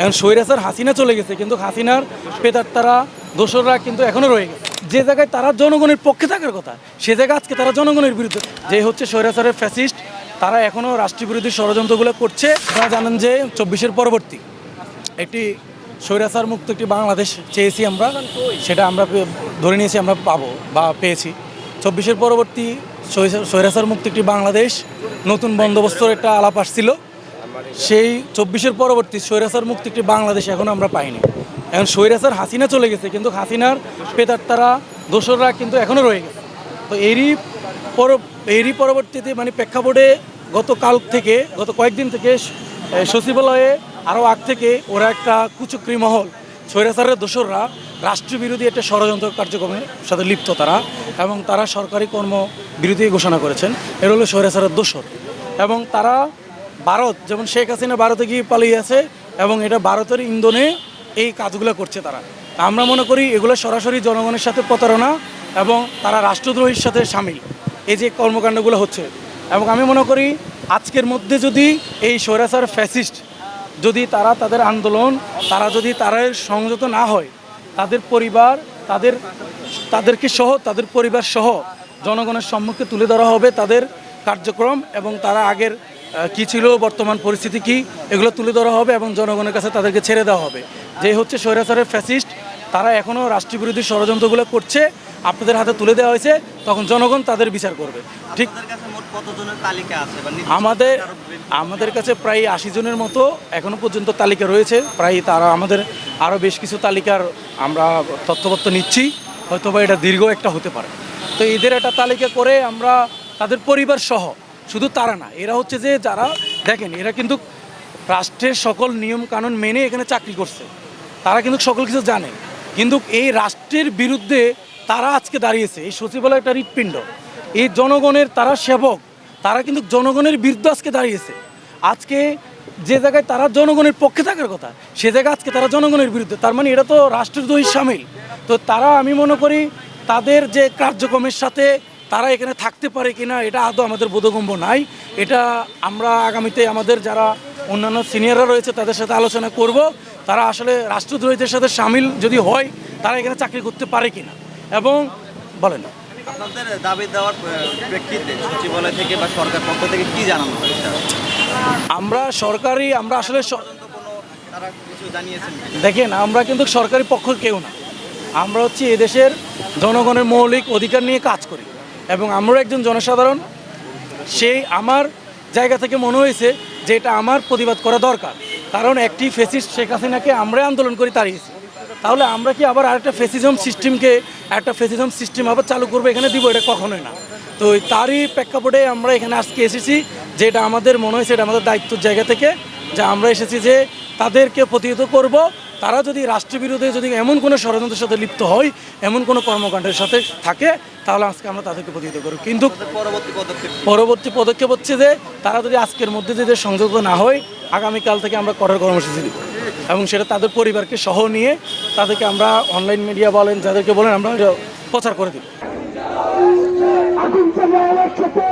এখন স্বৈরাচার হাসিনা চলে গেছে, কিন্তু হাসিনার পেতার তারা দোসররা কিন্তু এখনও রয়ে গেছে। যে জায়গায় তারা জনগণের পক্ষে থাকার কথা, সে জায়গায় আজকে তারা জনগণের বিরুদ্ধে, যে হচ্ছে স্বৈরাচারের ফ্যাসিস্ট তারা এখনও রাষ্ট্রীয় বিরোধী ষড়যন্ত্রগুলো করছে। তারা জানেন যে চব্বিশের পরবর্তী একটি স্বৈরাচার মুক্ত একটি বাংলাদেশ চেয়েছি আমরা, সেটা আমরা ধরে নিয়েছি আমরা পাবো বা পেয়েছি। চব্বিশের পরবর্তী স্বৈরাচার মুক্ত একটি বাংলাদেশ, নতুন বন্দোবস্তর একটা আলাপ আসছিল। সেই চব্বিশের পরবর্তী স্বৈরাচার মুক্তি একটি বাংলাদেশ এখন আমরা পাইনি। এখন স্বৈরাচার হাসিনা চলে গেছে, কিন্তু হাসিনার পেতার তারা দোসররা কিন্তু এখনও রয়ে গেছে। তো এরই পর, এরই পরবর্তীতে মানে প্রেক্ষাপটে গত কাল থেকে, গত কয়েকদিন থেকে সচিবালয়ে আরও আগ থেকে ওরা একটা কুচক্রি মহল, স্বৈরাচারের দোসররা রাষ্ট্রবিরোধী একটা ষড়যন্ত্র কার্যক্রমের সাথে লিপ্ত তারা এবং তারা সরকারি কর্ম বিরোধী ঘোষণা করেছেন। এর হলো স্বৈরাচারের দোসর। এবং তারা ভারত, যেমন শেখ হাসিনা ভারতে গিয়ে পালিয়ে আছে এবং এটা ভারতের ইন্ধনে এই কাজগুলো করছে তারা। আমরা মনে করি এগুলো সরাসরি জনগণের সাথে প্রতারণা এবং তারা রাষ্ট্রদ্রোহীর সাথে সামিল। এই যে কর্মকাণ্ডগুলো হচ্ছে। এবং আমি মনে করি আজকের মধ্যে যদি এই স্বৈরাচার ফ্যাসিস্ট যদি তারা তাদের আন্দোলন, তারা যদি তারা সংযত না হয়, তাদের পরিবার, তাদের, তাদেরকে সহ, তাদের পরিবার সহ জনগণের সম্মুখে তুলে ধরা হবে তাদের কার্যক্রম এবং তারা আগের কি ছিল বর্তমান পরিস্থিতি কি এগুলো তুলে ধরা হবে এবং জনগণের কাছে তাদেরকে ছেড়ে দেওয়া হবে। যে হচ্ছে স্বৈরাচারের ফ্যাসিস্ট তারা এখনও রাষ্ট্রবিরোধী ষড়যন্ত্রগুলো করছে আপনাদের হাতে তুলে দেওয়া হয়েছে তখন জনগণ তাদের বিচার করবে। ঠিক আমাদের আমাদের কাছে প্রায় আশি জনের মতো এখনও পর্যন্ত তালিকা রয়েছে। প্রায় তারা আমাদের আরও বেশ কিছু তালিকার আমরা তথ্যপত্র নিচ্ছি। হয়তো বা এটা দীর্ঘ একটা হতে পারে। তো এদের একটা তালিকা করে আমরা তাদের পরিবার সহ শুধু তারা না, এরা হচ্ছে যে যারা, দেখেন, এরা কিন্তু রাষ্ট্রের সকল নিয়ম কানুন মেনে এখানে চাকরি করছে। তারা কিন্তু সকল কিছু জানে। কিন্তু এই রাষ্ট্রের বিরুদ্ধে তারা আজকে দাঁড়িয়েছে। এই সচিবালয় একটা হৃৎপিণ্ড। এই জনগণের তারা সেবক। তারা কিন্তু জনগণের বিরুদ্ধে আজকে দাঁড়িয়েছে। আজকে যে জায়গায় তারা জনগণের পক্ষে থাকার কথা, সে জায়গায় আজকে তারা জনগণের বিরুদ্ধে, তার মানে এটা তো রাষ্ট্রদ্রোহী সামিল। তো তারা, আমি মনে করি, তাদের যে কার্যক্রমের সাথে তারা এখানে থাকতে পারে কিনা এটা আদৌ আমাদের বোধগম্য নাই। এটা আমরা আগামীতে আমাদের যারা অন্যান্য সিনিয়ররা রয়েছে তাদের সাথে আলোচনা করব। তারা আসলে রাষ্ট্রদ্রোহীদের সাথে সামিল যদি হয় তারা এখানে চাকরি করতে পারে কিনা। এবং বলেন। আপনাদের দাবি দেওয়ার প্রেক্ষিতে সচিবালয় থেকে বা সরকার পক্ষ থেকে কি জানানো হয়েছে? আমরা সরকারি আমরা আসলে? দেখেন আমরা কিন্তু সরকারি পক্ষ কেউ না। আমরা হচ্ছে এদেশের জনগণের মৌলিক অধিকার নিয়ে কাজ করি। এবং আমরা একজন জনসাধারণ, সেই আমার জায়গা থেকে মনে হয়েছে যে এটা আমার প্রতিবাদ করা দরকার। কারণ একটি ফেসিস্ট শেখ হাসিনাকে আমরা আন্দোলন করি তাড়িয়েছি। তাহলে আমরা কি আবার আরেকটা ফেসিজম সিস্টেমকে, একটা ফেসিজম সিস্টেম আবার চালু করব এখানে দিব? এটা কখনোই না। তো তারই প্রেক্ষাপটে আমরা এখানে আজকে এসেছি যে এটা আমাদের মনে হয়েছে, এটা আমাদের দায়িত্বর জায়গা থেকে, যে আমরা এসেছি যে তাদেরকে প্রতিহত করব। তারা যদি রাষ্ট্রবিরোধে যদি এমন কোনো ষড়যন্ত্রের সাথে লিপ্ত হয় এমন কোনো কর্মকাণ্ডের সাথে থাকে তাহলে আজকে আমরা তাদেরকে প্রতিহত করব। কিন্তু পরবর্তী পদক্ষেপ পরবর্তী পদক্ষেপ হচ্ছে যে তারা যদি আজকের মধ্যে যদি সংযুক্ত না হয় আগামীকাল থেকে আমরা করার কর্মসূচি দিব এবং সেটা তাদের পরিবারকে সহ নিয়ে তাদেরকে আমরা অনলাইন মিডিয়া বলেন যাদেরকে বলেন আমরা প্রচার করে দিব। আগুন চালিয়ে একসাথে।